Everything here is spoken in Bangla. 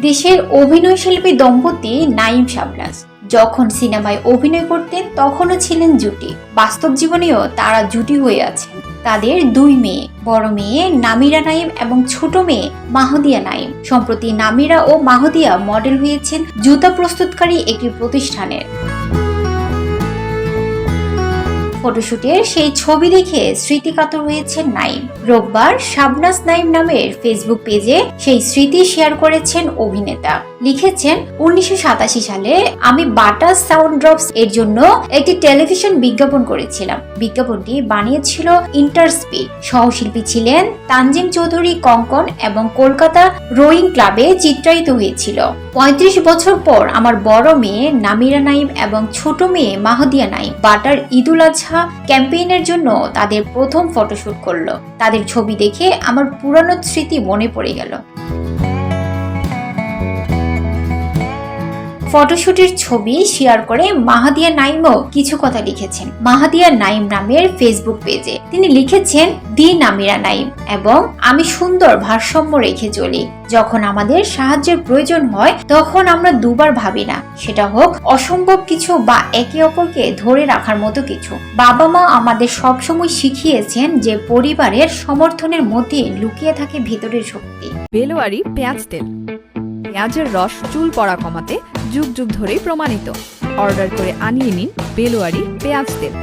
দেশের অভিনয় শিল্পী দম্পতি নাইম শাবনাজ। যখন সিনেমায় অভিনয় করতেন, তখনও ছিলেন জুটি। বাস্তব জীবনেও তারা জুটি হয়ে আছেন। তাদের দুই মেয়ে, বড় মেয়ে নামিরা নাইম এবং ছোট মেয়ে মাহদিয়া নাইম। সম্প্রতি নামিরা ও মাহদিয়া মডেল হয়েছেন জুতা প্রস্তুতকারী একটি প্রতিষ্ঠানের। ফটোশুটের সেই ছবি দেখে স্মৃতিকাতর হয়েছেন নাইম। রোববার শাবনাজ নাইম নামের ফেসবুক পেজে সেই স্মৃতি শেয়ার করেছেন অভিনেতা। লিখেছেন, উনিশশো সালে আমি বাটা সাউন্ড ড্রপস এর জন্য একটি টেলিভিশন বিজ্ঞাপন করেছিলাম। বিজ্ঞাপনটি বানিয়েছিল ইন্টারস্পিড সহশিল্পী ছিলেন তানজিম চৌধুরী কঙ্কন এবং কলকাতা রোয়িং ক্লাবে চিত্রায়িত হয়েছিল। পঁয়ত্রিশ বছর পর আমার বড় মেয়ে নামিরা নাইম এবং ছোট মেয়ে মাহদিয়া নাইম বাটার ঈদুল আজহা ক্যাম্পেইনের জন্য তাদের প্রথম ফটোশুট করল। তাদের ছবি দেখে আমার পুরানো স্মৃতি মনে পড়ে গেল। ফটোশুটের ছবি শেয়ার করে মাহাদিয়া নাইমও কিছু কথা লিখেছেন। মাহাদিয়া নাইম নামের ফেসবুক পেজে তিনি লিখেছেন, দি নামিরা নাইম এবং আমি সুন্দর ভারসাম্য রেখে চলি। যখন আমাদের সাহায্যের প্রয়োজন হয়, তখন আমরা দুবার ভাবি না। সেটা হোক, অসম্ভব কিছু বা একে অপরকে ধরে রাখার মতো কিছু। বাবা মা আমাদের সবসময় শিখিয়েছেন যে পরিবারের সমর্থনের মধ্যে লুকিয়ে থাকে ভেতরের শক্তি। বেলোয়ারি পেঁয়াজ তেল। পেঁয়াজের রস চুল পড়া কমাতে যুগ যুগ ধরেই প্রমাণিত। অর্ডার করে আনিয়ে নিন বেলোয়ারি পেঁয়াজ তেল।